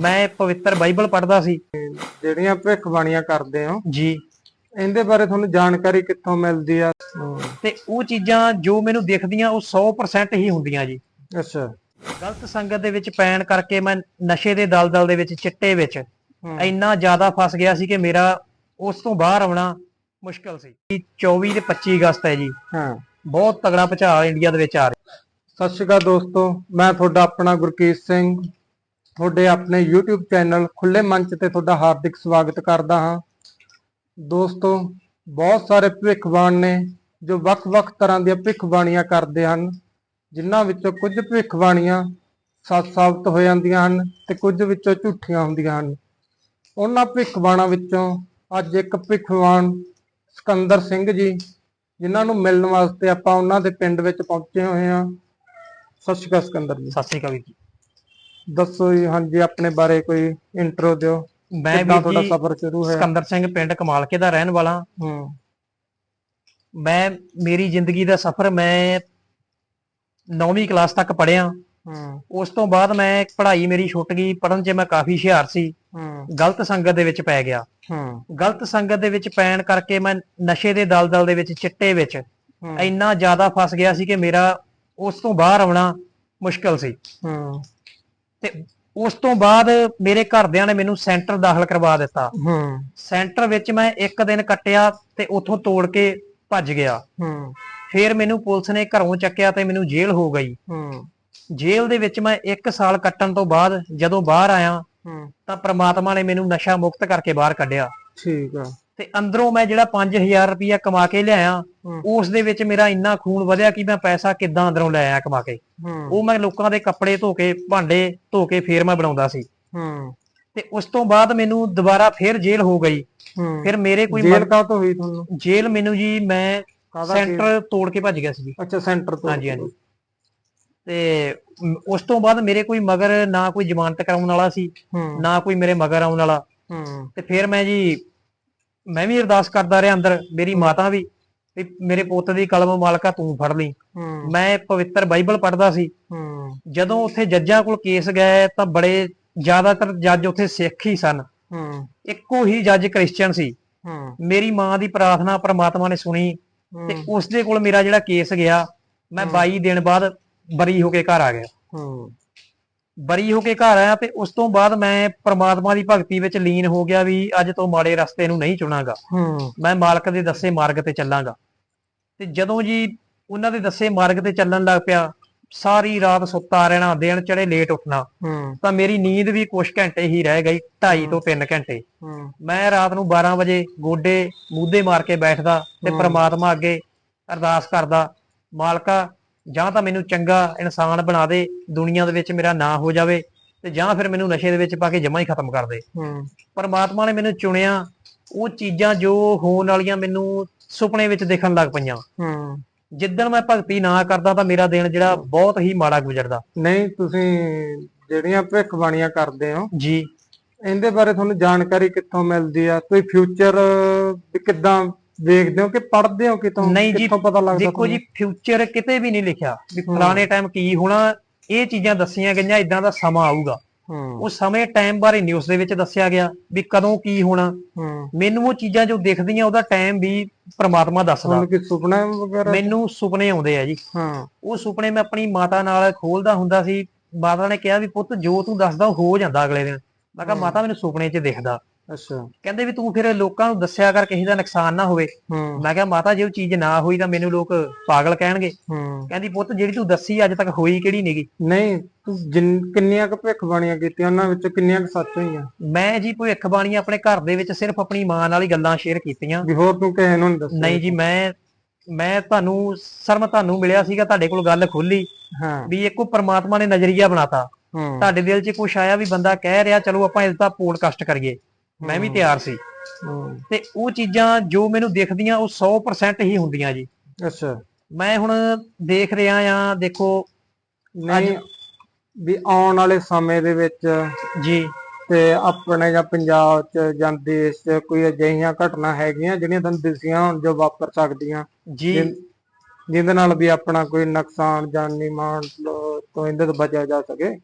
ਮੈਂ ਪਵਿੱਤਰ ਬਾਈਬਲ ਪੜ੍ਹਦਾ ਸੀ। ਜਿਹੜੀਆਂ ਭਵਿੱਖਬਾਣੀਆਂ ਕਰਦੇ ਹੋ ਜੀ। ਇਹਦੇ ਬਾਰੇ ਤੁਹਾਨੂੰ ਜਾਣਕਾਰੀ ਕਿੱਥੋਂ ਮਿਲਦੀ ਆ? ਤੇ ਉਹ ਚੀਜ਼ਾਂ ਜੋ ਮੈਨੂੰ ਦਿਖਦੀਆਂ ਉਹ 100% ਹੀ ਹੁੰਦੀਆਂ ਜੀ। ਅੱਛਾ। ਗਲਤ ਸੰਗਤ ਦੇ ਵਿੱਚ ਪੈਣ ਕਰਕੇ ਮੈਂ ਨਸ਼ੇ ਦੇ ਦਲਦਲ ਦੇ ਵਿੱਚ ਚਿੱਟੇ ਵਿੱਚ। ਇੰਨਾ ਜ਼ਿਆਦਾ ਫਸ ਗਿਆ ਸੀ ਕਿ ਮੇਰਾ ਉਸ ਤੋਂ ਬਾਹਰ ਆਉਣਾ ਮੁਸ਼ਕਲ ਸੀ। 24 ਤੇ 25 ਅਗਸਤ ਹੈ ਜੀ। ਹਾਂ। ਬਹੁਤ ਤਗੜਾ ਭੁਚਾਲ ਇੰਡੀਆ ਦੇ ਵਿੱਚ ਆ ਰਿਹਾ। ਸਤਿ ਸ਼੍ਰੀ ਅਕਾਲ ਦੋਸਤੋ ਮੈਂ ਤੁਹਾਡਾ ਆਪਣਾ ਗੁਰਕੀਤ ਸਿੰਘ। ਤੁਹਾਡੇ ਆਪਣੇ YouTube ਚੈਨਲ ਖੁੱਲੇ ਮੰਚ ਤੇ ਤੁਹਾਡਾ ਹਾਰਦਿਕ ਸਵਾਗਤ ਕਰਦਾ ਹਾਂ। ਦੋਸਤੋ, ਬਹੁਤ ਸਾਰੇ ਭਵਿੱਖਬਾਣ ਨੇ ਜੋ ਵੱਖ-ਵੱਖ ਤਰ੍ਹਾਂ ਦੀਆਂ ਭਵਿੱਖਬਾਣੀਆਂ ਕਰਦੇ ਹਨ, ਜਿਨ੍ਹਾਂ ਵਿੱਚੋਂ ਕੁਝ ਭਵਿੱਖਬਾਣੀਆਂ ਸੱਚ ਸਾਬਤ ਹੋ ਜਾਂਦੀਆਂ ਹਨ ਤੇ ਕੁਝ ਵਿੱਚੋਂ ਝੂਠੀਆਂ ਹੁੰਦੀਆਂ ਹਨ। ਉਹਨਾਂ ਭਵਿੱਖਬਾਣਾਂ ਵਿੱਚੋਂ ਅੱਜ ਇੱਕ ਭਵਿੱਖਬਾਣ ਸਿਕੰਦਰ ਸਿੰਘ ਜੀ, ਜਿਨ੍ਹਾਂ ਨੂੰ ਮਿਲਣ ਵਾਸਤੇ ਆਪਾਂ ਉਹਨਾਂ ਦੇ ਪਿੰਡ ਵਿੱਚ ਪਹੁੰਚੇ ਹੋਏ ਹਾਂ। ਸਤਿ ਸ਼੍ਰੀ ਅਕਾਲ ਸਿਕੰਦਰ ਜੀ। ਸਤਿ ਸ੍ਰੀ ਅਕਾਲ ਜੀ। ਦੱਸੋ ਜੀ ਹਾਂਜੀ ਆਪਣੇ ਬਾਰੇ ਕੋਈ ਇੰਟਰੋ ਦਿਓ। ਮੈਂ ਕਿੱਦਾਂ ਵੀਰ ਤੁਹਾਡਾ ਜੀ ਸਫ਼ਰ ਸ਼ੁਰੂ ਹੋਇਆ? ਸਿਕੰਦਰ ਸਿੰਘ ਪਿੰਡ ਕਮਾਲਕੇ ਦਾ ਰਹਿਣ ਵਾਲਾ। ਹੂੰ। ਮੈਂ ਮੇਰੀ ਜ਼ਿੰਦਗੀ ਦਾ ਸਫ਼ਰ ਮੈਂ 9ਵੀਂ ਕਲਾਸ ਤੱਕ ਪੜ੍ਹਿਆ। ਹੂੰ। ਉਸ ਤੋਂ ਬਾਅਦ ਮੈਂ ਪੜ੍ਹਾਈ ਮੇਰੀ ਛੁੱਟ ਗਈ ਪੜ੍ਹਨ 'ਚ ਮੈਂ ਕਾਫੀ ਹੁਸ਼ਿਆਰ ਸੀ। ਹੂੰ। ਗਲਤ ਸੰਗਤ ਦੇ ਵਿੱਚ ਪੈ ਗਿਆ। ਹੂੰ। ਗਲਤ ਸੰਗਤ ਦੇ ਵਿੱਚ ਪੈਣ ਕਰਕੇ ਮੈਂ ਨਸ਼ੇ ਦੇ ਦਲਦਲ ਦੇ ਵਿੱਚ ਚਿੱਟੇ ਵਿੱਚ ਹੂੰ। ਇੰਨਾ ਜ਼ਿਆਦਾ ਫਸ ਗਿਆ ਸੀ ਕਿ ਮੇਰਾ ਉਸ ਤੋਂ ਬਾਹਰ ਆਉਣਾ ਮੁਸ਼ਕਲ ਸੀ। ਹੂੰ। ਤੇ ਉਸ ਤੋਂ ਬਾਅਦ ਮੇਰੇ ਘਰਦਿਆਂ ਨੇ ਮੈਨੂੰ ਸੈਂਟਰ ਦਾਖਲ ਕਰਵਾ ਦਿੱਤਾ। ਹੂੰ। ਸੈਂਟਰ ਵਿੱਚ ਮੈਂ ਇੱਕ ਦਿਨ ਕੱਟਿਆ ਤੇ ਉੱਥੋਂ ਤੋੜ ਕੇ ਭੱਜ ਗਿਆ। ਹੂੰ। ਫਿਰ ਮੈਨੂੰ ਪੁਲਿਸ ਨੇ ਘਰੋਂ ਚੱਕਿਆ ਤੇ ਮੈਨੂੰ ਜੇਲ੍ਹ ਹੋ ਗਈ। ਹੂੰ। ਜੇਲ੍ਹ ਦੇ ਵਿੱਚ ਮੈਂ 1 ਸਾਲ ਕੱਟਣ ਤੋਂ ਬਾਅਦ ਜਦੋਂ ਬਾਹਰ ਆਇਆ ਹੂੰ। ਤਾਂ ਪ੍ਰਮਾਤਮਾ ਨੇ ਮੈਨੂੰ ਨਸ਼ਾ ਮੁਕਤ ਕਰਕੇ ਬਾਹਰ ਕੱਢਿਆ। ਠੀਕ ਆ। ਤੇ ਅੰਦਰੋਂ ਮੈਂ ਜਿਹੜਾ 5000 ਰੁਪਇਆ ਕਮਾ ਕੇ ਲਿਆਇਆ। ਉਸ ਦੇ ਵਿੱਚ ਮੇਰਾ ਇੰਨਾ ਖੂਨ ਵਧਿਆ ਕਿ ਮੈਂ ਪੈਸਾ ਕਿੱਦਾਂ ਅੰਦਰੋਂ ਲੈ ਆਇਆ ਕਮਾ ਕੇ। ਉਹ ਮੈਂ ਲੋਕਾਂ ਦੇ ਕੱਪੜੇ ਧੋ ਕੇ ਭਾਂਡੇ ਧੋ ਕੇ ਫੇਰ ਮੈਂ ਬਣਾਉਂਦਾ ਸੀ। ਤੇ ਉਸ ਤੋਂ ਬਾਅਦ ਮੈਨੂੰ ਦੁਬਾਰਾ ਫੇਰ ਜੇਲ੍ਹ ਹੋ ਗਈ। ਫਿਰ ਮੇਰੇ ਕੋਈ ਜੇਲ੍ਹ ਕਾ ਤੋਂ ਹੋਈ ਤੁਹਾਨੂੰ? ਜੇਲ੍ਹ ਮੈਨੂੰ ਜੀ ਮੈਂ ਸੈਂਟਰ ਤੋੜ ਕੇ ਭੱਜ ਗਿਆ ਸੀ ਜੀ। ਅੱਛਾ ਸੈਂਟਰ ਤੋਂ ਹਾਂਜੀ ਹਾਂਜੀ। ਤੇ ਉਸ ਤੋਂ ਬਾਅਦ ਮੇਰੇ ਕੋਈ ਮਗਰ ਨਾ ਕੋਈ ਜ਼ਮਾਨਤ ਕਰਾਉਣ ਵਾਲਾ ਸੀ ਨਾ ਕੋਈ ਮੇਰੇ ਮਗਰ ਆਉਣ ਵਾਲਾ। ਤੇ ਫਿਰ ਮੈਂ ਜੀ ਮੈਂ ਵੀ ਅਰਦਾਸ ਕਰਦਾ ਰਿਹਾ ਅੰਦਰ ਮੇਰੀ ਮਾਤਾ ਵੀ ਵੀ ਮੇਰੇ ਪੁੱਤ ਦੀ ਕਲਮ ਮਾਲਕਾ ਤੂੰ ਫੜ ਲਈ। ਮੈਂ ਪਵਿੱਤਰ ਬਾਈਬਲ ਪੜ੍ਹਦਾ ਸੀ। ਜਦੋਂ ਉੱਥੇ ਜੱਜਾਂ ਕੋਲ ਕੇਸ ਗਏ ਤਾਂ ਬੜੇ ਜ਼ਿਆਦਾਤਰ ਜੱਜ ਉੱਥੇ ਸਿੱਖ ਹੀ ਸਨ। ਇੱਕੋ ਹੀ ਜੱਜ ਕ੍ਰਿਸਚੀਅਨ ਸੀ। ਮੇਰੀ ਮਾਂ ਦੀ ਪ੍ਰਾਰਥਨਾ ਪ੍ਰਮਾਤਮਾ ਨੇ ਸੁਣੀ ਤੇ ਉਸ ਦੇ ਕੋਲ ਮੇਰਾ ਜਿਹੜਾ ਕੇਸ ਗਿਆ ਮੈਂ 22 ਦਿਨ ਬਾਅਦ ਬਰੀ ਹੋ ਕੇ ਘਰ ਆ ਗਿਆ। ਬਰੀ ਹੋ ਕੇ ਘਰ ਆਇਆ ਤੇ ਉਸ ਤੋਂ ਬਾਅਦ ਮੈਂ ਪ੍ਰਮਾਤਮਾ ਦੀ ਭਗਤੀ ਵਿੱਚ ਲੀਨ ਹੋ ਗਿਆ ਵੀ ਅੱਜ ਤੋਂ ਮਾੜੇ ਰਸਤੇ ਨੂੰ ਨਹੀਂ ਚੁਣਾਂਗਾ। ਹੂੰ। ਮੈਂ ਮਾਲਕ ਦੇ ਦੱਸੇ ਮਾਰਗ ਤੇ ਚੱਲਾਂਗਾ। ਤੇ ਜਦੋਂ ਜੀ ਉਹਨਾਂ ਦੇ ਦੱਸੇ ਮਾਰਗ ਤੇ ਚੱਲਣ ਲੱਗ ਪਿਆ ਸਾਰੀ ਰਾਤ ਸੁੱਤਾ ਰਹਿਣਾ ਦਿਨ ਚੜੇ ਲੇਟ ਉੱਠਣਾ ਹੂੰ। ਤਾਂ ਮੇਰੀ ਨੀਂਦ ਵੀ ਕੁਝ ਘੰਟੇ ਹੀ ਰਹਿ ਗਈ 2.5 ਤੋਂ 3 ਘੰਟੇ। ਹੂੰ। ਮੈਂ ਰਾਤ ਨੂੰ 12 ਵਜੇ ਗੋਡੇ ਮੂਧੇ ਮਾਰ ਕੇ ਬੈਠਦਾ ਤੇ। ਪ੍ਰਮਾਤਮਾ ਅੱਗੇ ਅਰਦਾਸ ਕਰਦਾ ਮਾਲਕਾ ਜਾਂ ਤਾਂ ਮੈਨੂੰ ਚੰਗਾ ਇਨਸਾਨ ਬਣਾ ਦੇ ਦੁਨੀਆ ਦੇ ਵਿੱਚ ਮੇਰਾ ਨਾਂ ਹੋ ਜਾਵੇ ਤੇ ਜਾਂ ਫਿਰ ਮੈਨੂੰ ਨਸ਼ੇ ਦੇ ਵਿੱਚ ਪਾ ਕੇ ਜਮਾ ਹੀ ਖਤਮ ਕਰ ਦੇ। ਹੂੰ। ਪਰਮਾਤਮਾ ਨੇ ਮੈਨੂੰ ਚੁਣਿਆ ਉਹ ਚੀਜ਼ਾਂ ਜੋ ਹੋਣ ਵਾਲੀਆਂ ਮੈਨੂੰ ਸੁਪਨੇ ਵਿੱਚ ਦੇਖਣ ਲੱਗ ਪਈਆਂ। ਹੂੰ। ਜਿੱਦਣ ਮੈਂ ਭਗਤੀ ਨਾ ਕਰਦਾ ਤਾਂ ਮੇਰਾ ਦਿਨ ਜਿਹੜਾ ਬਹੁਤ ਹੀ ਮਾੜਾ ਗੁਜ਼ਰਦਾ। ਨਹੀਂ ਤੁਸੀਂ ਜਿਹੜੀਆਂ ਭਵਿੱਖਬਾਣੀਆਂ ਕਰਦੇ ਹੋ ਜੀ। ਇਹਦੇ ਬਾਰੇ ਤੁਹਾਨੂੰ ਜਾਣਕਾਰੀ ਕਿੱਥੋਂ ਮਿਲਦੀ ਆ? ਕੋਈ ਫਿਊਚਰ ਕਿੱਦਾਂ ਵੇਖਦੇ ਹੋ ਕਿ ਪੜ੍ਹਦੇ ਹੋ ਕਿਤੋਂ ਨਹੀਂ ਜੀ, ਕਿੱਥੋਂ ਪਤਾ ਲੱਗਦਾ ਦੇਖੋ ਜੀ ਫਿਊਚਰ ਕਿਤੇ ਵੀ ਨਹੀਂ ਲਿਖਿਆ। ਵੀ ਫਲਾਣੇ ਟਾਈਮ ਕੀ ਹੋਣਾ ਇਹ ਚੀਜ਼ਾਂ ਦੱਸੀਆਂ ਗਈਆਂ ਇਦਾਂ ਦਾ ਸਮਾਂ ਆਊਗਾ। ਉਹ ਸਮੇਂ ਟਾਈਮ ਬਾਰੇ ਨਿਊਜ਼ ਦੇ ਵਿੱਚ ਦੱਸਿਆ ਗਿਆ ਵੀ ਕਦੋਂ ਕੀ ਹੋਣਾ। ਮੈਨੂੰ ਉਹ ਚੀਜ਼ਾਂ ਜੋ ਦਿਖਦੀਆਂ ਉਹਦਾ ਟਾਈਮ ਵੀ ਪ੍ਰਮਾਤਮਾ ਦੱਸਦਾ। ਤੁਹਾਨੂੰ ਕੀ ਸੁਪਨਾ ਵਗੈਰਾ? ਮੈਨੂੰ ਸੁਪਨੇ ਆਉਂਦੇ ਆ ਜੀ। ਹਾਂ। ਉਹ ਸੁਪਨੇ ਮੈਂ ਆਪਣੀ ਮਾਤਾ ਨਾਲ ਖੋਲਦਾ ਹੁੰਦਾ ਸੀ। ਮਾਤਾ ਨੇ ਕਿਹਾ ਵੀ ਪੁੱਤ ਜੋ ਤੂੰ ਦੱਸਦਾ ਹੋ ਜਾਂਦਾ ਅਗਲੇ ਦਿਨ। ਮੈਂ ਕਿਹਾ। ਮਾਤਾ ਮੈਨੂੰ ਸੁਪਨੇ 'ਚ ਦਿਖਦਾ। ਅੱਛਾ। ਕਹਿੰਦੇ ਵੀ ਤੂੰ ਫਿਰ ਲੋਕਾਂ ਨੂੰ ਦੱਸਿਆ ਕਰ ਕਿਸੇ ਦਾ ਨੁਕਸਾਨ ਨਾ ਹੋਵੇ। ਹੂੰ। ਮੈਂ ਕਿਹਾ ਮਾਤਾ ਜੇ ਉਹ ਚੀਜ਼ ਨਾ ਹੋਈ ਤਾਂ ਮੈਨੂੰ ਲੋਕ ਪਾਗਲ ਕਹਿਣਗੇ। ਹੂੰ। ਕਹਿੰਦੀ ਪੁੱਤ ਜਿਹੜੀ ਤੂੰ ਦੱਸੀ ਅੱਜ ਤੱਕ ਹੋਈ ਕਿਹੜੀ ਨਹੀਂਗੀ ਨਹੀਂ ਤੂੰ ਜਿੰਨ- ਕਿੰਨੀਆਂ ਕੁ ਭਵਿੱਖਬਾਣੀਆਂ ਕੀਤੀਆਂ ਉਹਨਾਂ ਵਿੱਚੋਂ ਕਿੰਨੀਆਂ ਕੁ ਸੱਚ ਹੋਈਆਂ? ਮੈਂ ਜੀ ਭਵਿੱਖਬਾਣੀਆਂ ਆਪਣੇ ਘਰ ਦੇ ਵਿੱਚ ਸਿਰਫ ਆਪਣੀ ਮਾਂ ਨਾਲ ਹੀ ਗੱਲਾਂ ਸ਼ੇਅਰ ਕੀਤੀਆਂ। ਵੀ ਹੋਰ ਤੂੰ ਕਿਸੇ ਨੂੰ ਨਹੀਂ ਦੱਸਿਆ। ਨਹੀਂ ਜੀ ਮੈਂ ਮੈਂ ਤੁਹਾਨੂੰ ਸਰ ਮੈਂ ਤੁਹਾਨੂੰ ਮਿਲਿਆ ਸੀਗਾ ਤੁਹਾਡੇ ਕੋਲ ਗੱਲ ਖੋਲੀ। ਹਾਂ। ਵੀ ਇੱਕੋ ਪ੍ਰਮਾਤਮਾ ਨੇ ਨਜ਼ਰੀਆ ਬਣਾਤਾ। ਹੂੰ। ਤੁਹਾਡੇ ਦਿਲ 'ਚ ਕੁਝ ਆਇਆ ਵੀ ਬੰਦਾ ਕਹਿ ਰਿਹਾ ਚਲੋ ਆਪਾਂ ਇਸ ਦਾ ਪੋਡਕਾਸਟ ਕਰੀਏ। ਮੈਂ ਵੀ। ਤਿਆਰ ਸੀ। ਤੇ ਉਹ ਚੀਜ਼ਾਂ ਜੋ ਮੈਨੂੰ ਦਿਖਦੀਆਂ ਉਹ 100% ਹੀ ਹੁੰਦੀਆਂ ਜੀ। ਅੱਛਾ। ਮੈਂ ਹੁਣ ਦੇਖ ਰਿਹਾ ਆ ਦੇਖੋ ਨਹੀਂ ਵੀ ਆਉਣ ਵਾਲੇ ਸਮੇਂ ਦੇ ਵਿੱਚ ਜੀ। ਤੇ ਆਪਣੇ ਜਾਂ ਪੰਜਾਬ ਚ ਜਾਂ ਦੇਸ਼ ਚ ਕੋਈ ਅਜਿਹੀਆਂ ਘਟਨਾ ਹੈਗੀਆਂ ਜਿਹੜੀਆਂ ਤੁਹਾਨੂੰ ਦਿਸੀਆਂ ਹੋਣ ਜੋ ਵਾਪਰ ਸਕਦੀਆਂ। ਜੀ। ਜਿਹ- ਜਿਹਦੇ ਨਾਲ ਵੀ ਆਪਣਾ ਕੋਈ ਨੁਕਸਾਨ ਜਾਨੀ ਮਾਲ ਤੋਂ ਇਹਦੇ ਤੋਂ ਬਚਿਆ ਜਾ ਸਕੇ।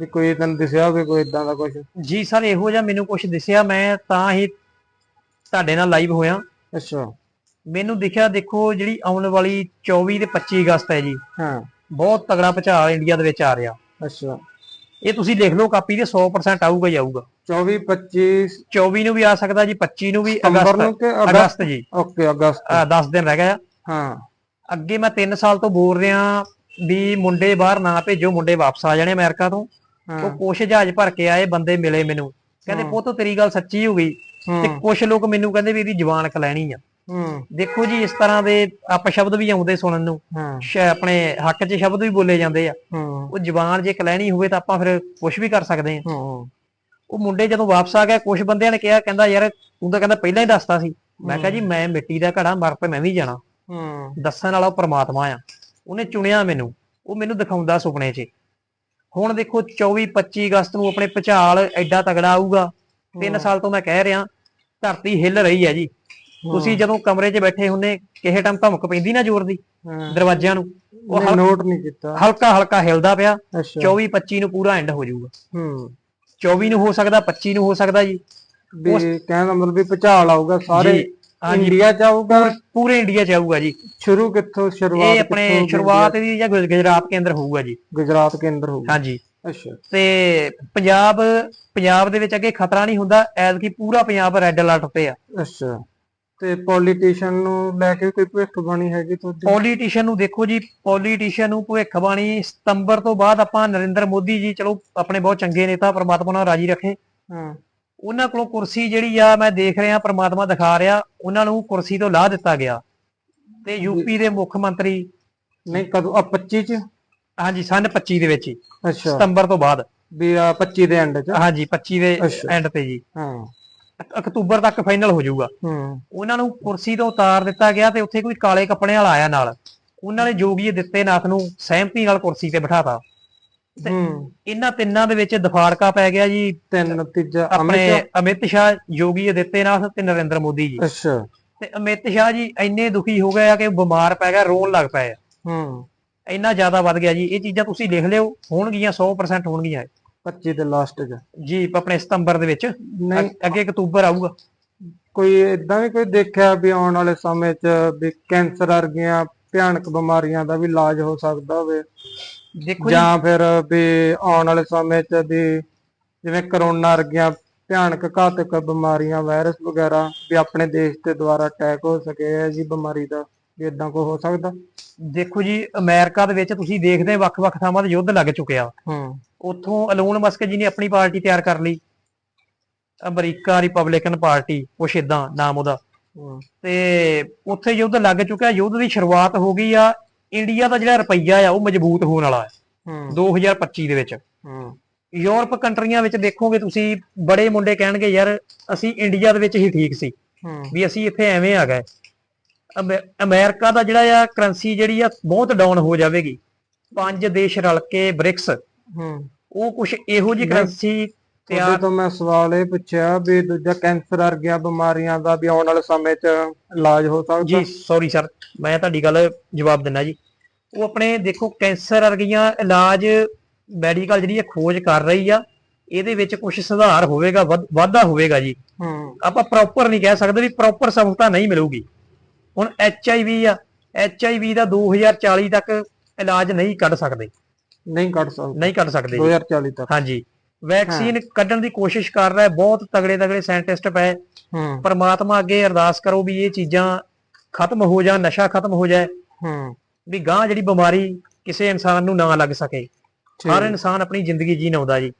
ਵੀ ਕੋਈ ਤੈਨੂੰ ਦਿਸਿਆ ਹੋਵੇ ਕੋਈ ਇਦਾਂ ਦਾ ਕੁਝ ਜੀ ਸਰ ਇਹੋ ਜਿਹਾ ਮੈਨੂੰ ਕੁਝ ਦਿਸਿਆ ਮੈਂ ਤਾਂ ਹੀ ਤੁਹਾਡੇ ਨਾਲ ਲਾਈਵ ਹੋਇਆ। ਅੱਛਾ। ਮੈਨੂੰ ਦਿਖਿਆ ਦੇਖੋ ਜਿਹੜੀ ਆਉਣ ਵਾਲੀ 24 ਤੇ 25 ਅਗਸਤ ਹੈ ਜੀ। ਹਾਂ। ਬਹੁਤ ਤਗੜਾ ਭੁਚਾਲ ਇੰਡੀਆ ਦੇ ਵਿੱਚ ਆ ਰਿਹਾ। ਅੱਛਾ। ਇਹ ਤੁਸੀਂ ਲਿਖ ਲਓ ਕਾਪੀ ਤੇ 100% ਆਊਗਾ ਹੀ ਆਊਗਾ। 24 25 24 ਨੂੰ ਵੀ ਆ ਸਕਦਾ ਜੀ 25 ਨੂੰ ਵੀ ਅਗਸਤ ਜੀ। ਓਕੇ ਅਗਸਤ। 10 ਦਿਨ ਰਹਿ ਗਏ ਆ ਹਾਂ। ਅੱਗੇ ਮੈਂ 3 ਸਾਲ ਤੋਂ ਬੋਲ ਰਿਹਾ ਵੀ ਮੁੰਡੇ ਬਾਹਰ ਨਾ ਭੇਜੋ ਮੁੰਡੇ ਵਾਪਸ ਆ ਜਾਣੇ ਅਮਰੀਕਾ ਤੋਂ। ਉਹ ਕੁਛ ਜਹਾਜ਼ ਭਰ ਕੇ ਆਏ ਬੰਦੇ ਮਿਲੇ ਮੈਨੂੰ। ਕਹਿੰਦੇ। ਪੁੱਤ ਤੇਰੀ ਗੱਲ ਸੱਚੀ ਹੋ ਗਈ। ਤੇ ਕੁਝ ਲੋਕ ਮੈਨੂੰ ਕਹਿੰਦੇ ਵੀ ਇਹਦੀ ਜ਼ੁਬਾਨ ਖਲੈਣੀ ਆ। ਹੂੰ। ਦੇਖੋ ਜੀ ਇਸ ਤਰ੍ਹਾਂ ਦੇ ਅਪਸ਼ਬਦ ਵੀ ਆਉਂਦੇ ਸੁਣਨ ਨੂੰ। ਆਪਣੇ ਹੱਕ 'ਚ ਸ਼ਬਦ ਵੀ ਬੋਲੇ ਜਾਂਦੇ ਆ। ਉਹ ਜ਼ੁਬਾਨ ਜੇ ਕਲੈਣੀ ਹੋਵੇ ਤਾਂ ਆਪਾਂ ਫਿਰ ਕੁਝ ਵੀ ਕਰ ਸਕਦੇ ਆ ਹੂੰ। ਉਹ ਮੁੰਡੇ ਜਦੋਂ ਵਾਪਸ ਆ ਗਿਆ ਕੁਝ ਬੰਦਿਆਂ ਨੇ ਕਿਹਾ ਕਹਿੰਦਾ ਯਾਰ ਤੂੰ ਤਾਂ ਕਹਿੰਦਾ ਪਹਿਲਾਂ ਹੀ ਦੱਸਤਾ ਸੀ। ਮੈਂ ਕਿਹਾ ਜੀ ਮੈਂ ਮਿੱਟੀ ਦਾ ਘੜਾ ਮਰ ਪਏ ਮੈਂ ਵੀ ਜਾਣਾ। ਹੂੰ। ਦੱਸਣ ਵਾਲਾ ਉਹ ਪ੍ਰਮਾਤਮਾ ਆ। ਉਹਨੇ ਚੁਣਿਆ ਮੈਨੂੰ। ਉਹ ਮੈਨੂੰ ਦਿਖਾਉਂਦਾ ਸੁਪਨੇ 'ਚ। ਹੁਣ ਦੇਖੋ 24 25 ਅਗਸਤ ਨੂੰ ਆਪਣੇ ਭੁਚਾਲ ਐਡਾ ਤਗੜਾ ਆਊਗਾ। ਤਿੰਨ ਸਾਲ ਤੋਂ ਮੈਂ ਕਹਿ ਰਿਹਾ ਧਰਤੀ ਹਿੱਲ ਰਹੀ ਹੈ ਜੀ। ਤੁਸੀਂ ਜਦੋਂ ਕਮਰੇ 'ਚ ਬੈਠੇ ਹੁੰਨੇ ਕਿਸੇ ਟਾਈਮ ਧਮਕ ਪੈਂਦੀ ਨਾ ਜ਼ੋਰ ਦੀ ਦਰਵਾਜ਼ਿਆਂ ਨੂੰ। ਉਹ ਨੋਟ ਨਹੀਂ ਕੀਤਾ। ਹਲਕਾ ਹਲਕਾ ਹਿਲਦਾ ਪਿਆ। ਅੱਛਾ। 24 25 ਨੂੰ ਪੂਰਾ ਐਂਡ ਹੋ ਜਾਊਗਾ। ਹੂੰ। 24 ਨੂੰ ਹੋ ਸਕਦਾ 25 ਨੂੰ ਹੋ ਸਕਦਾ ਜੀ। ਵੀ ਕਹਿਣ ਦਾ ਮਤਲਬ ਵੀ ਭੁਚਾਲ ਆਊਗਾ ਸਾਰੇ। ਇੰਡੀਆ ਚ ਆਊਗਾ? ਪੂਰੇ ਇੰਡੀਆ 'ਚ ਆਊਗਾ ਜੀ। ਸ਼ੁਰੂ ਕਿੱਥੋਂ ਸ਼ੁਰੂਆਤ ਇਹ ਆਪਣੇ? ਸ਼ੁਰੂਆਤ ਦੀ ਜਾਂ ਗੁਜ- ਗੁਜਰਾਤ ਕੇਂਦਰ ਹੋਊਗਾ ਜੀ। ਗੁਜਰਾਤ ਕੇਂਦਰ ਹੋਊਗਾ। ਹਾਂਜੀ। ਅੱਛਾ। ਤੇ ਪੰਜਾਬ ਪੰਜਾਬ ਦੇ ਵਿੱਚ ਅੱਗੇ ਖਤਰਾ ਨਹੀਂ ਹੁੰਦਾ ਐਤਕੀ ਪੂਰਾ ਪੰਜਾਬ ਰੈੱਡ ਅਲਰਟ ਤੇ ਆ। ਅੱਛਾ। ਤੇ ਪੋਲੀਟੀਸ਼ੀਅਨ ਨੂੰ ਲੈ ਕੇ ਕੋਈ ਭਵਿੱਖਬਾਣੀ ਹੈਗੀ ਤੁਹਾਡੀ? ਪੋਲੀਟੀਸ਼ੀਅਨ ਨੂੰ ਦੇਖੋ ਜੀ ਪੋਲੀਟੀਸ਼ੀਅਨ ਨੂੰ ਭਵਿੱਖਬਾਣੀ ਸਤੰਬਰ ਤੋਂ ਬਾਅਦ ਆਪਾਂ ਨਰਿੰਦਰ ਮੋਦੀ ਜੀ ਚਲੋ ਆਪਣੇ ਬਹੁਤ ਚੰਗੇ ਨੇਤਾ ਪ੍ਰਮਾਤਮਾ ਨਾਲ ਰਾਜੀ ਰੱਖੇ। ਹਾਂ। ਉਹਨਾਂ ਕੋਲੋਂ ਕੁਰਸੀ ਜਿਹੜੀ ਆ ਮੈਂ ਦੇਖ ਰਿਹਾ ਪ੍ਰਮਾਤਮਾ ਦਿਖਾ ਰਿਹਾ ਉਹਨਾਂ ਨੂੰ ਕੁਰਸੀ ਤੋਂ ਲਾਹ ਦਿੱਤਾ ਗਿਆ। ਤੇ ਯੂਪੀ ਦੇ ਮੁੱਖ ਮੰਤਰੀ ਨਹੀਂ ਕਦੋਂ? ਆ 25 ਚ? ਹਾਂਜੀ ਸਨ 25 ਦੇ ਵਿੱਚ ਹੀ। ਅੱਛਾ। ਸਤੰਬਰ ਤੋਂ ਬਾਅਦ। ਵੀ ਆ 25 ਦੇ ਐਂਡ ਚ? ਹਾਂਜੀ 25 ਦੇ। ਐਂਡ ਤੇ ਜੀ। ਹਾਂ। ਅਕ- ਅਕਤੂਬਰ ਤੱਕ ਫਾਈਨਲ ਹੋ ਜਾਊਗਾ। ਹੂੰ। ਉਹਨਾਂ ਨੂੰ ਕੁਰਸੀ ਤੋਂ ਉਤਾਰ ਦਿੱਤਾ ਗਿਆ ਤੇ ਉੱਥੇ ਕੋਈ ਕਾਲੇ ਕੱਪੜਿਆਂ ਵਾਲਾ ਆਇਆ ਨਾਲ। ਉਹਨਾਂ ਨੇ ਜੋਗੀ ਦਿੱਤੇਨਾਥ ਨੂੰ ਸਹਿਮਤੀ ਨਾਲ ਕੁਰਸੀ ਤੇ ਬਿਠਾਤਾ। ਤੇ- ਇਹਨਾਂ ਤਿੰਨਾਂ ਦੇ ਵਿੱਚ ਦਫਾੜਕਾ ਪੈ ਗਿਆ ਜੀ। ਤਿੰਨ ਤੀਜਾ ਆਪਣੇ ਅਮਿਤ ਸ਼ਾਹ। ਜੋਗੀ ਦਿੱਤੇਨਾਥ ਤੇ ਨਰਿੰਦਰ ਮੋਦੀ ਜੀ। ਅੱਛਾ। ਤੇ ਅਮਿਤ ਸ਼ਾਹ ਜੀ ਇੰਨੇ ਦੁਖੀ ਹੋ ਗਏ ਆ ਕਿ ਬਿਮਾਰ ਪੈ ਗਿਆ ਰੋਣ ਲੱਗ ਪਏ ਹੂੰ। ਇੰਨਾ ਜ਼ਿਆਦਾ ਵੱਧ ਗਿਆ ਜੀ। ਇਹ ਚੀਜ਼ਾਂ ਤੁਸੀਂ ਲਿਖ ਲਿਓ ਹੋਣਗੀਆਂ 100% ਹੋਣਗੀਆਂ 25 ਦੇ ਲਾਸਟ ਚ। ਜੀ ਆਪਣੇ ਸਤੰਬਰ ਦੇ ਵਿੱਚ। ਅੱਗੇ ਅਕਤੂਬਰ ਆਊਗਾ। ਕੋਈ ਇਦਾਂ ਵੀ ਕੋਈ ਦੇਖਿਆ ਵੀ ਆਉਣ ਵਾਲੇ ਸਮੇਂ 'ਚ ਵੀ ਕੈਂਸਰ ਵਰਗੀਆਂ ਭਿਆਨਕ ਬਿਮਾਰੀਆਂ ਦਾ ਵੀ ਇਲਾਜ ਹੋ ਸਕਦਾ ਹੋਵੇ? ਦੇਖੋ ਜੀ। ਫਿਰ ਵੀ ਆਉਣ ਵਾਲੇ ਸਮੇਂ 'ਚ ਵੀ ਜਿਵੇਂ ਕਰੋਨਾ ਵਰਗੀਆਂ ਭਿਆਨਕ ਘਾਤਕ ਬਿਮਾਰੀਆਂ ਵਾਇਰਸ ਵਗੈਰਾ ਵੀ ਆਪਣੇ ਦੇਸ਼ ਤੇ ਦੁਆਰਾ ਅਟੈਕ ਹੋ ਸਕੇ ਹੈ ਜੀ ਬਿਮਾਰੀ ਦਾ ਵੀ ਇਦਾਂ ਕੋਈ ਹੋ ਸਕਦਾ। ਦੇਖੋ ਜੀ ਅਮਰੀਕਾ ਦੇ ਵਿੱਚ ਤੁਸੀਂ ਦੇਖਦੇ ਵੱਖ-ਵੱਖ ਥਾਵਾਂ ਤੇ ਯੁੱਧ ਲੱਗ ਚੁੱਕਿਆ। ਹੂੰ। ਉੱਥੋਂ ਅਲੋਨ ਮਸਕ ਜੀ ਨੇ ਆਪਣੀ ਪਾਰਟੀ ਤਿਆਰ ਕਰ ਲਈ। ਅਮਰੀਕਾ ਰਿਪਬਲਿਕਨ ਪਾਰਟੀ ਕੁਛ ਇਦਾਂ ਨਾਮ ਉਹਦਾ। ਤੇ ਉੱਥੇ ਯੁੱਧ ਲੱਗ ਚੁੱਕਿਆ। ਯੁੱਧ ਦੀ ਸ਼ੁਰੂਆਤ ਹੋ ਗਈ ਆ ਇੰਡੀਆ ਦਾ ਜਿਹੜਾ ਰੁਪਈਆ ਆ ਉਹ ਮਜ਼ਬੂਤ ਹੋਣ ਵਾਲਾ ਹੈ। ਹੂੰ। 2025 ਦੇ ਵਿੱਚ। ਹੂੰ। ਯੂਰਪ ਕੰਟਰੀਆਂ ਵਿੱਚ ਦੇਖੋਗੇ ਤੁਸੀਂ ਬੜੇ ਮੁੰਡੇ ਕਹਿਣਗੇ ਯਾਰ ਅਸੀਂ ਇੰਡੀਆ ਦੇ ਵਿੱਚ ਹੀ ਠੀਕ ਸੀ। ਹੂੰ। ਵੀ ਅਸੀਂ ਇੱਥੇ ਐਵੇਂ ਆ ਗਏ। ਅਮੇ- ਅਮਰੀਕਾ ਦਾ ਜਿਹੜਾ ਆ ਕਰੰਸੀ ਜਿਹੜੀ ਆ ਬਹੁਤ ਡਾਊਨ ਹੋ ਜਾਵੇਗੀ। ਪੰਜ ਦੇਸ਼ ਰਲ ਕੇ ਬ੍ਰਿਕਸ। ਹੂੰ। ਉਹ ਕੁਝ ਇਹੋ ਜਿਹੀ ਨਹੀਂ, ਕਰੰਸੀ ਤਿਆਰ ਤੋਂ ਮੈਂ ਸਵਾਲ ਇਹ ਪੁੱਛਿਆ ਵੀ ਦੂਜਾ ਕੈਂਸਰ ਵਰਗੀਆਂ ਬਿਮਾਰੀਆਂ ਦਾ ਵੀ ਆਉਣ ਵਾਲੇ ਸਮੇਂ 'ਚ ਇਲਾਜ ਹੋ ਸਕਦਾ? ਜੀ ਸੌਰੀ ਸਰ ਮੈਂ ਤੁਹਾਡੀ ਗੱਲ ਜਵਾਬ ਦਿੰਦਾ ਜੀ। ਉਹ ਆਪਣੇ ਦੇਖੋ ਕੈਂਸਰ ਵਰਗੀਆਂ ਇਲਾਜ ਮੈਡੀਕਲ ਜਿਹੜੀ ਆ ਖੋਜ ਕਰ ਰਹੀ ਆ ਇਹਦੇ ਵਿੱਚ ਕੁਝ ਸੁਧਾਰ ਹੋਵੇਗਾ ਵਧ- ਹੋਵੇਗਾ ਜੀ। ਹੂੰ। ਆਪਾਂ ਪ੍ਰੋਪਰ ਨਹੀਂ ਕਹਿ ਸਕਦੇ ਵੀ ਪ੍ਰੋਪਰ ਸਹੂਲਤਾਂ ਨਹੀਂ ਮਿਲੂਗੀ। ਹੁਣ ਐਚ ਆਈ ਵੀ ਆ ਐਚ ਆਈ ਵੀ ਦਾ 2040 ਤੱਕ ਇਲਾਜ ਨਹੀਂ ਕੱਢ ਸਕਦੇ। ਨਹੀਂ ਕੱਢ ਸਕਦੇ। ਨਹੀਂ ਕੱਢ ਸਕਦੇ ਜੀ। 2040 ਤੱਕ। ਹਾਂਜੀ। ਵੈਕਸੀਨ ਕੱਢਣ ਦੀ ਕੋਸ਼ਿਸ਼ ਕਰ ਰਿਹਾ ਬਹੁਤ ਤਗੜੇ ਤਗੜੇ ਸਾਇੰਟਿਸਟ ਪਏ। ਹੂੰ। ਪਰਮਾਤਮਾ ਅੱਗੇ ਅਰਦਾਸ ਕਰੋ ਵੀ ਇਹ ਚੀਜ਼ਾਂ ਖਤਮ ਹੋ ਜਾਣ ਨਸ਼ਾ ਖਤਮ ਹੋ ਜਾਏ। ਹੂੰ। ਵੀ ਗਾਂ ਜਿਹੜੀ ਬਿਮਾਰੀ ਕਿਸੇ ਇਨਸਾਨ ਨੂੰ ਨਾ ਲੱਗ ਸਕੇ। ਹਰ ਇਨਸਾਨ ਆਪਣੀ ਜ਼ਿੰਦਗੀ ਜੀਣ ਆਉਂਦਾ ਜੀ।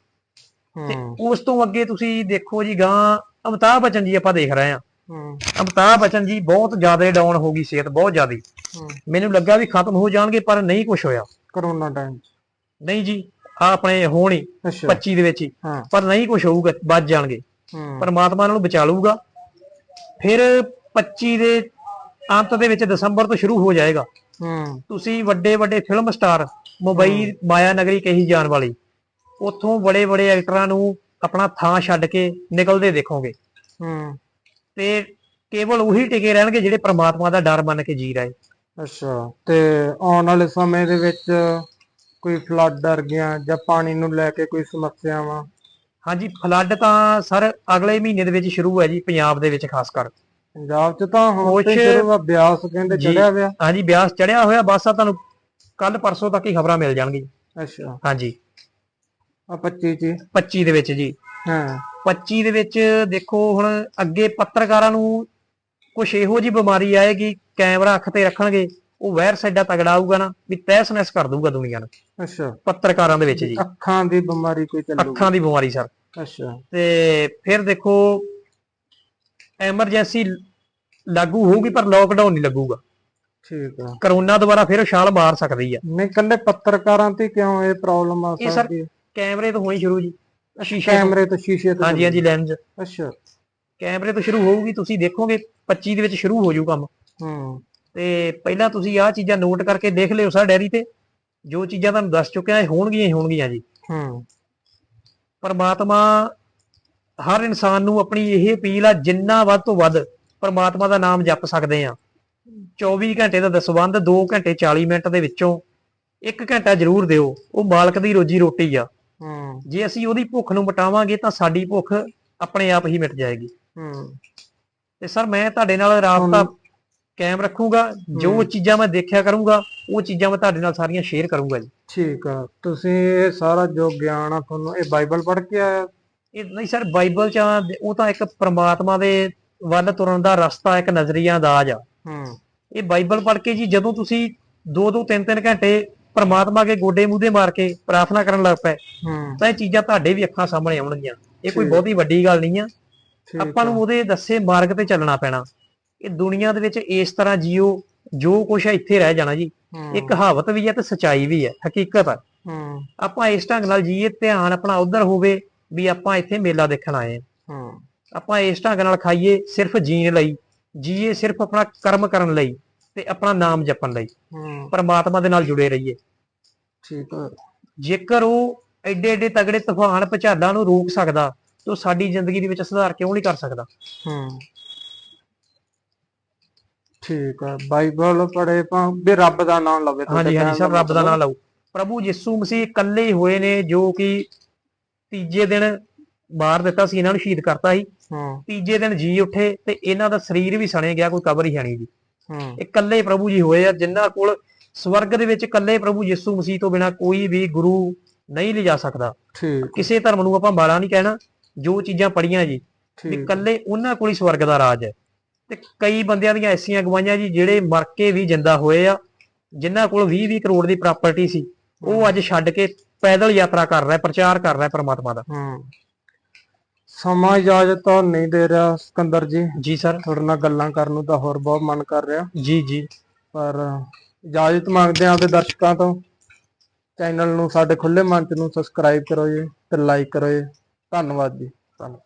ਤੇ ਉਸ ਤੋਂ ਅੱਗੇ ਤੁਸੀਂ ਦੇਖੋ ਜੀ ਗਾਂ ਅਮਿਤਾਭ ਬੱਚਨ ਜੀ ਆਪਾਂ ਦੇਖ ਰਹੇ ਹਾਂ। ਹੂੰ। ਅਮਿਤਾਭ ਬੱਚਨ ਜੀ ਬਹੁਤ ਜ਼ਿਆਦਾ ਡਾਊਨ ਹੋ ਗਈ ਸਿਹਤ ਬਹੁਤ ਜ਼ਿਆਦਾ। ਮੈਨੂੰ ਲੱਗਾ ਵੀ ਖਤਮ ਹੋ ਜਾਣਗੇ ਪਰ ਨਹੀਂ ਕੁਝ ਹੋਇਆ। ਕਰੋਨਾ ਟਾਈਮ ਨਹੀਂ ਜੀ ਆ ਆਪਣੇ ਹੋਣੀ ਅੱਛਾ। 25 ਦੇ ਵਿੱਚ ਹੀ। ਪਰ ਨਹੀਂ ਕੁਝ ਹੋਊਗਾ ਬਚ ਜਾਣਗੇ। ਪਰਮਾਤਮਾ ਇਹਨਾਂ ਨੂੰ ਬਚਾ ਲਊਗਾ। ਫਿਰ 25 ਦੇ ਅੰਤ ਦੇ ਵਿੱਚ ਦਸੰਬਰ ਤੋਂ ਸ਼ੁਰੂ ਹੋ ਜਾਏਗਾ। ਹੂੰ। ਤੁਸੀਂ ਵੱਡੇ ਵੱਡੇ ਫਿਲਮ ਸਟਾਰ ਮੁੰਬਈ ਮਾਇਆ ਨਗਰੀ ਕਹੀ ਜਾਣ ਵਾਲੀ ਉੱਥੋਂ ਬੜੇ ਬੜੇ ਐਕਟਰਾਂ ਨੂੰ ਆਪਣਾ ਥਾਂ ਛੱਡ ਕੇ ਨਿਕਲਦੇ ਦੇਖੋਗੇ। ਹੂੰ। ਤੇ ਕੇਵਲ ਉਹੀ ਟਿਕੇ ਰਹਿਣਗੇ ਜਿਹੜੇ ਪ੍ਰਮਾਤਮਾ ਦਾ ਡਰ ਮੰਨ ਕੇ ਜੀ ਰਹੇ। ਅੱਛਾ ਤੇ ਆਉਣ ਵਾਲੇ ਸਮੇਂ ਦੇ ਵਿੱਚ ਕੋਈ ਫਲੱਡ ਡਰ ਗਿਆ ਜਾਂ ਪਾਣੀ ਨੂੰ ਲੈ ਕੇ ਕੋਈ ਸਮੱਸਿਆਵਾਂ? ਹਾਂਜੀ ਫਲੱਡ ਤਾਂ ਸਰ ਅਗਲੇ ਮਹੀਨੇ ਦੇ ਵਿੱਚ ਸ਼ੁਰੂ ਹੈ ਜੀ ਪੰਜਾਬ ਦੇ ਵਿੱਚ ਖਾਸ ਕਰ। ਪੰਜਾਬ 'ਚ ਤਾਂ ਹੁਣ ਤੇ ਕੁਛ- ਸ਼ੁਰੂ ਆ ਬਿਆਸ ਕਹਿੰਦੇ ਜੀ। ਚੜਿਆ ਪਿਆ ਹਾਂਜੀ ਬਿਆਸ ਚੜਿਆ ਹੋਇਆ ਬਸ ਆ ਤੁਹਾਨੂੰ ਕੱਲ ਪਰਸੋਂ ਤੱਕ ਹੀ ਖਬਰਾਂ ਮਿਲ ਜਾਣਗੀਆਂ। ਅੱਛਾ। ਹਾਂਜੀ। ਆ 25 ਚ ਹੀ। 25 ਦੇ ਵਿੱਚ ਜੀ। ਹਾਂ। 25 ਦੇ ਵਿੱਚ ਦੇਖੋ ਹੁਣ ਅੱਗੇ ਪੱਤਰਕਾਰਾਂ ਨੂੰ ਕੁਝ ਇਹੋ ਜੀ ਬਿਮਾਰੀ ਆਏਗੀ ਕੈਮਰਾ ਅੱਖ ਤੇ ਰੱਖਣਗੇ ਉਹ ਵਾਇਰਸ ਐਡਾ ਤਗੜਾ ਆਊਗਾ ਨਾ ਵੀ ਤਹਿਸ ਨਹਿਸ ਕਰ ਦੂਗਾ ਦੁਨੀਆ ਨੂੰ। ਅੱਛਾ। ਪੱਤਰਕਾਰਾਂ ਦੇ ਵਿੱਚ ਜੀ। ਅੱਖਾਂ ਦੀ ਬਿਮਾਰੀ ਕੋਈ ਚੱਲੂ ਅੱਖਾਂ ਦੀ ਬਿਮਾਰੀ ਸਰ। ਅੱਛਾ। ਤੇ ਫਿਰ ਦੇਖੋ ਐਮਰਜੈਂਸੀ ਲਾਗੂ ਹੋਊਗੀ ਪਰ ਲੋਕਡਾਊਨ ਨਹੀਂ ਲੱਗੂਗਾ। ਠੀਕ ਆ। ਕਰੋਨਾ ਦੁਬਾਰਾ ਫਿਰ ਛਾਲ ਮਾਰ ਸਕਦੀ ਆ। ਨਹੀਂ ਕੱਲੇ ਪੱਤਰਕਾਰਾਂ ਤੇ ਕਿਉਂ ਇਹ ਪ੍ਰੋਬਲਮ ਆ ਇਹ ਸਰ ਸਕਦੀ ਹੈ? ਕੈਮਰੇ ਤੋਂ ਹੋਈ ਸ਼ੁਰੂ ਜੀ। ਸ਼ੀਸ਼ੇ। ਕੈਮਰੇ ਤੋਂ ਸ਼ੀਸ਼ੇ ਤੋਂ ਹਾਂਜੀ ਹਾਂਜੀ ਲੈਂਸ ਅੱਛਾ। ਕੈਮਰੇ ਤੋਂ ਸ਼ੁਰੂ ਹੋਊਗੀ ਤੁਸੀਂ ਦੇਖੋਗੇ 25 ਦੇ ਵਿੱਚ ਸ਼ੁਰੂ ਹੋ ਜਾਊ ਕੰਮ। ਹੂੰ। ਤੇ ਪਹਿਲਾਂ ਤੁਸੀਂ ਆਹ ਚੀਜ਼ਾਂ ਨੋਟ ਕਰਕੇ ਦੇਖ ਲਿਓ ਸਰ ਡੈਰੀ ਤੇ। ਜੋ ਚੀਜ਼ਾਂ ਤੁਹਾਨੂੰ ਦੱਸ ਚੁੱਕਿਆ ਇਹ ਹੋਣਗੀਆਂ ਹੀ ਹੋਣਗੀਆਂ ਜੀ। ਹੂੰ। ਪਰਮਾਤਮਾ ਹਰ ਇਨਸਾਨ ਨੂੰ ਆਪਣੀ ਇਹ ਅਪੀਲ ਆ ਜਿੰਨਾ ਵੱਧ ਤੋਂ ਵੱਧ ਪਰਮਾਤਮਾ ਦਾ ਨਾਮ ਜਪ ਸਕਦੇ ਆ। 24 ਘੰਟੇ ਦਾ ਦਸਵੰਧ 2 ਘੰਟੇ 40 ਮਿੰਟ ਦੇ ਵਿੱਚੋਂ 1 ਘੰਟਾ ਜ਼ਰੂਰ ਦਿਓ। ਉਹ ਮਾਲਕ ਦੀ ਰੋਜੀ ਰੋਟੀ ਆ। ਹੂੰ। ਜੇ ਅਸੀਂ ਉਹਦੀ ਭੁੱਖ ਨੂੰ ਮਿਟਾਵਾਂਗੇ ਤਾਂ ਸਾਡੀ ਭੁੱਖ ਆਪਣੇ ਆਪ ਹੀ ਮਿਟ ਜਾਏਗੀ। ਹੂੰ। ਤੇ ਸਰ ਮੈਂ ਤੁਹਾਡੇ ਨਾਲ ਰਾਬਤਾ ਕਾਇਮ ਰੱਖੂੰਗਾ। ਜੋ। ਚੀਜ਼ਾਂ ਮੈਂ ਦੇਖਿਆ ਕਰੂੰਗਾ ਉਹ ਚੀਜ਼ਾਂ ਮੈਂ ਤੁਹਾਡੇ ਨਾਲ ਸਾਰੀਆਂ ਸ਼ੇਅਰ ਕਰੂੰਗਾ ਜੀ। ਠੀਕ ਆ। ਤੁਸੀਂ ਇਹ ਸਾਰਾ ਜੋ ਗਿਆਨ ਆ ਤੁਹਾਨੂੰ ਇਹ ਬਾਈਬਲ ਪੜ੍ਹ ਕੇ ਆਇਆ? ਇਹ ਨਹੀਂ ਸਰ ਬਾਈਬਲ ਚ ਆ, ਉਹ ਤਾਂ ਇੱਕ ਪ੍ਰਮਾਤਮਾ ਦੇ ਵੱਲ ਤੁਰਨ ਦਾ ਰਸਤਾ ਇੱਕ ਨਜ਼ਰੀਆ ਅੰਦਾਜ਼ ਆ। ਹੂੰ। ਇਹ ਬਾਈਬਲ ਪੜ੍ਹ ਕੇ ਜੀ ਜਦੋਂ ਤੁਸੀਂ 2-2 3-3 ਘੰਟੇ ਪ੍ਰਮਾਤਮਾ ਕੇ ਗੋਡੇ ਮੂਧੇ ਮਾਰ ਕੇ ਪ੍ਰਾਰਥਨਾ ਕਰਨ ਲੱਗ ਪਏ ਤਾਂ ਇਹ ਚੀਜ਼ਾਂ ਤੁਹਾਡੇ ਵੀ ਅੱਖਾਂ ਸਾਹਮਣੇ ਆਉਣਗੀਆਂ। ਇਹ ਕੋਈ। ਬਹੁਤੀ ਵੱਡੀ ਗੱਲ ਨਹੀਂ ਆ। ਆਪਾਂ ਨੂੰ ਆ। ਉਹਦੇ ਦੱਸੇ ਮਾਰਗ ਤੇ ਚੱਲਣਾ ਪੈਣਾ। ਇਹ ਦੁਨੀਆ ਦੇ ਵਿੱਚ ਇਸ ਤਰ੍ਹਾਂ ਜੀਓ ਜੋ ਕੁਛ ਹੈ ਇੱਥੇ ਰਹਿ ਜਾਣਾ ਜੀ। ਇਹ ਕਹਾਵਤ ਵੀ ਹੈ ਤੇ ਸਚਾਈ ਵੀ ਹੈ ਹਕੀਕਤ ਹੂੰ। ਆਪਾਂ ਇਸ ਢੰਗ ਨਾਲ ਜੀਏ ਧਿਆਨ ਆਪਣਾ ਉਧਰ ਹੋਵੇ ਵੀ ਆਪਾਂ ਇੱਥੇ ਮੇਲਾ ਦੇਖਣ ਆਏ ਹਾਂ। ਹੂੰ। ਆਪਾਂ ਇਸ ਢੰਗ ਨਾਲ ਖਾਈਏ ਸਿਰਫ ਜੀਣ ਲਈ ਜੀਏ ਸਿਰਫ ਆਪਣਾ ਕਰਮ ਕਰਨ ਲਈ ਤੇ ਆਪਣਾ ਨਾਮ ਜਪਣ ਲਈ। ਹੂੰ। ਪਰਮਾਤਮਾ ਦੇ ਨਾਲ ਜੁੜੇ ਰਹੀਏ। ਠੀਕ ਆ। ਜੇਕਰ ਉਹ ਐਡੇ ਐਡੇ ਤਗੜੇ ਤੂਫਾਨ ਭੁਚਾਲਾਂ ਨੂੰ ਰੋਕ ਸਕਦਾ ਤਾਂ ਸਾਡੀ ਜ਼ਿੰਦਗੀ ਦੇ ਵਿੱਚ ਸੁਧਾਰ ਕਿਉਂ ਨਹੀਂ ਕਰ ਸਕਦਾ? ਹੂੰ। ਠੀਕ ਆ। ਬਾਈਬਲ ਪੜ੍ਹੇ ਪਾ ਵੀ ਰੱਬ ਦਾ ਨਾਮ ਲਵੇ। ਹਾਂਜੀ ਹਾਂਜੀ ਸਰ ਰੱਬ ਦਾ। ਨਾਮ ਲਓ। ਪ੍ਰਭੂ ਯਿਸੂ ਮਸੀਹ ਇਕੱਲੇ ਹੀ ਹੋਏ ਨੇ ਜੋ ਕਿ ਤੀਜੇ ਦਿਨ ਬਾਹਰ ਦਿੱਤਾ ਸੀ ਇਹਨਾਂ ਨੂੰ ਸ਼ਹੀਦ ਕਰਤਾ ਸੀ। ਹੂੰ। ਤੀਜੇ ਦਿਨ ਜੀ ਉੱਠੇ ਤੇ ਇਹਨਾਂ ਦਾ ਸਰੀਰ ਵੀ ਸਣੇ ਗਿਆ ਕੋਈ ਕਬਰ ਹੀ ਹੈ ਨਹੀਂ ਜੀ। ਹੂੰ। ਇਹ ਇਕੱਲੇ ਪ੍ਰਭੂ ਜੀ ਹੋਏ ਆ ਜਿਨ੍ਹਾਂ ਕੋਲ ਸਵਰਗ ਦੇ ਵਿੱਚ ਇਕੱਲੇ ਪ੍ਰਭੂ ਯਿਸੂ ਮਸੀਹ ਤੋਂ ਬਿਨਾ ਕੋਈ ਵੀ ਗੁਰੂ ਨਹੀਂ ਲਿਜਾ ਸਕਦਾ। ਠੀਕ। ਕਿਸੇ ਧਰਮ ਨੂੰ ਆਪਾਂ ਮਾੜਾ ਨਹੀਂ ਕਹਿਣਾ ਜੋ ਚੀਜ਼ਾਂ ਪੜੀਆਂ ਜੀ ਵੀ ਠੀਕ। ਇਕੱਲੇ ਉਹਨਾਂ ਕੋਲ ਹੀ ਸਵਰਗ ਦਾ ਰਾਜ ਹੈ। ਤੇ ਕਈ ਬੰਦਿਆਂ ਦੀਆਂ ਐਸੀਆਂ ਗਵਾਈਆਂ ਜੀ ਜਿਹੜੇ ਮਰ ਕੇ ਵੀ ਜਿੰਦਾ ਹੋਏ ਆ ਜਿਨ੍ਹਾਂ ਕੋਲ 20 20 ਕਰੋੜ ਦੀ ਪ੍ਰਾਪਰਟੀ ਸੀ। ਉਹ ਅੱਜ ਛੱਡ ਕੇ ਪੈਦਲ ਯਾਤਰਾ ਕਰ ਰਿਹਾ ਪ੍ਰਚਾਰ ਕਰ ਰਿਹਾ ਪਰਮਾਤਮਾ ਦਾ। ਹੂੰ। ਸਮਾਂ ਇਜਾਜ਼ਤ ਤਾਂ ਨਹੀਂ ਦੇ ਰਿਹਾ ਸਿਕੰਦਰ ਜੀ। ਜੀ ਸਰ। ਤੁਹਾਡੇ ਨਾਲ ਗੱਲਾਂ ਕਰਨ ਨੂੰ ਤਾਂ ਹੋਰ ਬਹੁਤ ਮਨ ਕਰ ਰਿਹਾ। ਜੀ ਜੀ। ਪਰ ਇਜਾਜ਼ਤ ਮੰਗਦੇ ਹਾਂ ਆਪਦੇ ਦਰਸ਼ਕਾਂ ਤੋਂ। ਚੈਨਲ ਨੂੰ ਸਾਡੇ ਖੁੱਲੇ ਮੰਚ ਨੂੰ ਸਬਸਕ੍ਰਾਈਬ ਕਰੋ ਜੀ ਤੇ ਲਾਈਕ ਕਰੋ ਜੀ। ਧੰਨਵਾਦ ਜੀ। ਧੰਨਵਾਦ।